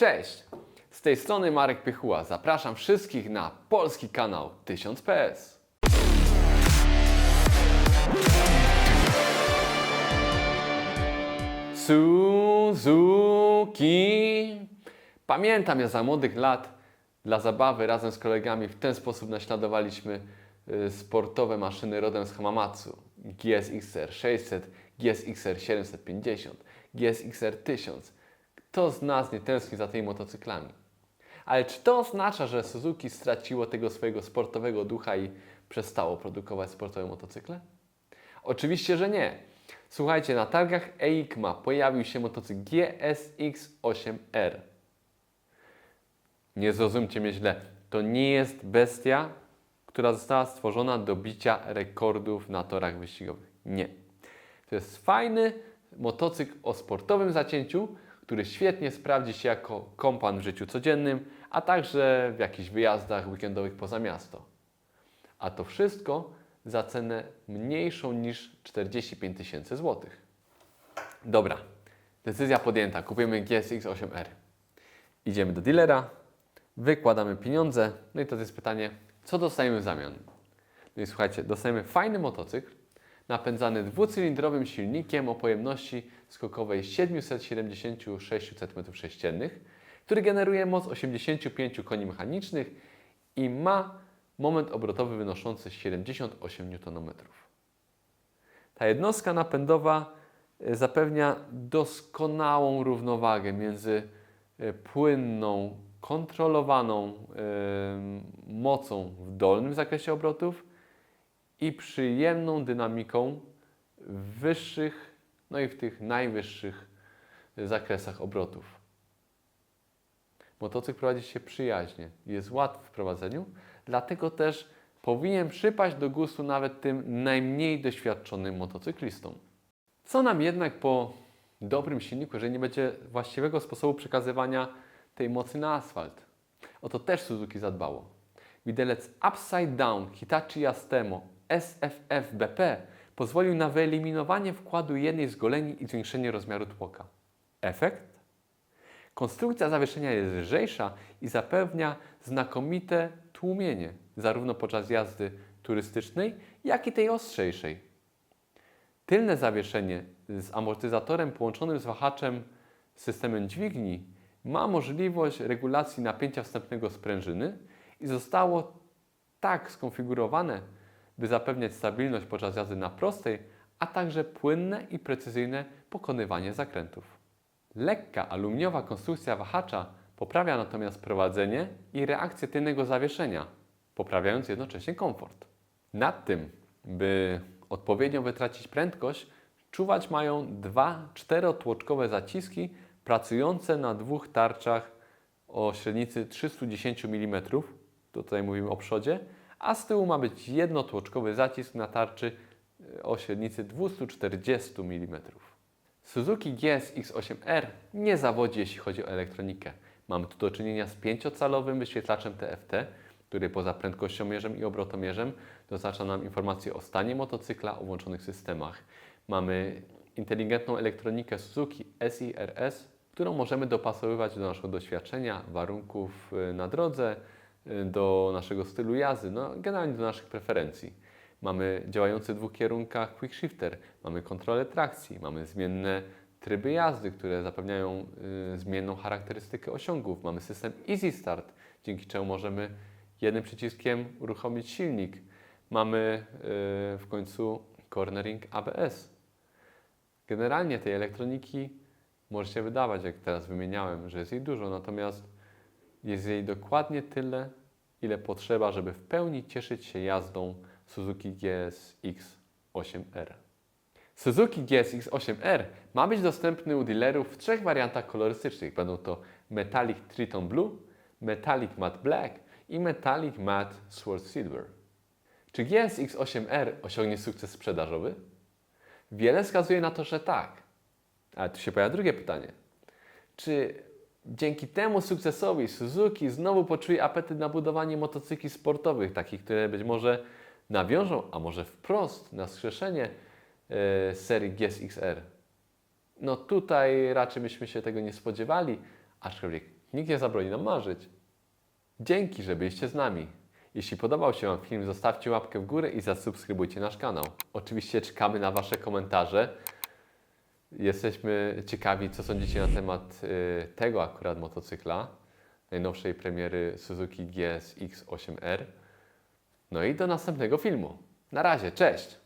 Cześć! Z tej strony Marek Pychuła. Zapraszam wszystkich na polski kanał 1000 PS. Suzuki. Pamiętam, ja za młodych lat dla zabawy razem z kolegami w ten sposób naśladowaliśmy y, sportowe maszyny rodem z Hamamatsu. GSXR 600, GSXR 750, GSXR 1000. Kto z nas nie tęskni za tymi motocyklami? Ale czy to oznacza, że Suzuki straciło tego swojego sportowego ducha i przestało produkować sportowe motocykle? Oczywiście, że nie. Słuchajcie, na targach EICMA pojawił się motocykl GSX-8R. Nie zrozumcie mnie źle, to nie jest bestia, która została stworzona do bicia rekordów na torach wyścigowych. Nie. To jest fajny motocykl o sportowym zacięciu, który świetnie sprawdzi się jako kompan w życiu codziennym, a także w jakichś wyjazdach weekendowych poza miasto. A to wszystko za cenę mniejszą niż 45 tysięcy złotych. Dobra, decyzja podjęta. Kupujemy GSX 8R. Idziemy do dealera, wykładamy pieniądze. No i to jest pytanie, co dostajemy w zamian? No i słuchajcie, dostajemy fajny motocykl napędzany dwucylindrowym silnikiem o pojemności skokowej 776 cm3, który generuje moc 85 koni mechanicznych i ma moment obrotowy wynoszący 78 Nm. Ta jednostka napędowa e, zapewnia doskonałą równowagę między e, płynną, kontrolowaną e, mocą w dolnym zakresie obrotów i przyjemną dynamiką w wyższych, no i w tych najwyższych zakresach obrotów. Motocykl prowadzi się przyjaźnie, jest łatwy w prowadzeniu, dlatego też powinien przypaść do gustu nawet tym najmniej doświadczonym motocyklistom. Co nam jednak po dobrym silniku, jeżeli nie będzie właściwego sposobu przekazywania tej mocy na asfalt? O to też Suzuki zadbało. Widelec Upside Down Hitachi Astemo SFF BP pozwolił na wyeliminowanie wkładu jednej z goleni i zwiększenie rozmiaru tłoka. Efekt? Konstrukcja zawieszenia jest lżejsza i zapewnia znakomite tłumienie, zarówno podczas jazdy turystycznej, jak i tej ostrzejszej. Tylne zawieszenie z amortyzatorem połączonym z wahaczem systemem dźwigni ma możliwość regulacji napięcia wstępnego sprężyny i zostało tak skonfigurowane, by zapewniać stabilność podczas jazdy na prostej, a także płynne i precyzyjne pokonywanie zakrętów. Lekka aluminiowa konstrukcja wahacza poprawia natomiast prowadzenie i reakcję tylnego zawieszenia, poprawiając jednocześnie komfort. Nad tym, by odpowiednio wytracić prędkość, czuwać mają dwa czterotłoczkowe zaciski pracujące na dwóch tarczach o średnicy 310 mm, tutaj mówimy o przodzie, a z tyłu ma być jednotłoczkowy zacisk na tarczy e, o średnicy 240 mm. Suzuki GSX-8R nie zawodzi, jeśli chodzi o elektronikę. Mamy tu do czynienia z 5-calowym wyświetlaczem TFT, który poza prędkościomierzem i obrotomierzem dostarcza nam informacje o stanie motocykla, o włączonych systemach. Mamy inteligentną elektronikę Suzuki SIRS, którą możemy dopasowywać do naszego doświadczenia, warunków y, na drodze, do naszego stylu jazdy, no generalnie do naszych preferencji. Mamy działający w dwóch kierunkach quick shifter, mamy kontrolę trakcji, mamy zmienne tryby jazdy, które zapewniają y, zmienną charakterystykę osiągów. Mamy system Easy Start, dzięki czemu możemy jednym przyciskiem uruchomić silnik. Mamy y, w końcu cornering ABS. Generalnie tej elektroniki może się wydawać, jak teraz wymieniałem, że jest jej dużo, natomiast jest jej dokładnie tyle, ile potrzeba, żeby w pełni cieszyć się jazdą Suzuki GSX 8R. Suzuki GSX 8R ma być dostępny u dealerów w trzech wariantach kolorystycznych. Będą to Metallic Triton Blue, Metallic Matte Black i Metallic Matte Sword Silver. Czy GSX 8R osiągnie sukces sprzedażowy? Wiele wskazuje na to, że tak. Ale tu się pojawia drugie pytanie. Czy dzięki temu sukcesowi Suzuki znowu poczuje apetyt na budowanie motocykli sportowych, takich, które być może nawiążą, a może wprost na skrzeszenie e, serii GSX-R? No tutaj raczej byśmy się tego nie spodziewali, aczkolwiek nikt nie zabroni nam marzyć. Dzięki, że byliście z nami. Jeśli podobał się Wam film, zostawcie łapkę w górę i zasubskrybujcie nasz kanał. Oczywiście czekamy na Wasze komentarze. Jesteśmy ciekawi, co sądzicie na temat y, tego akurat motocykla, najnowszej premiery Suzuki GSX-8R. No i do następnego filmu. Na razie, cześć!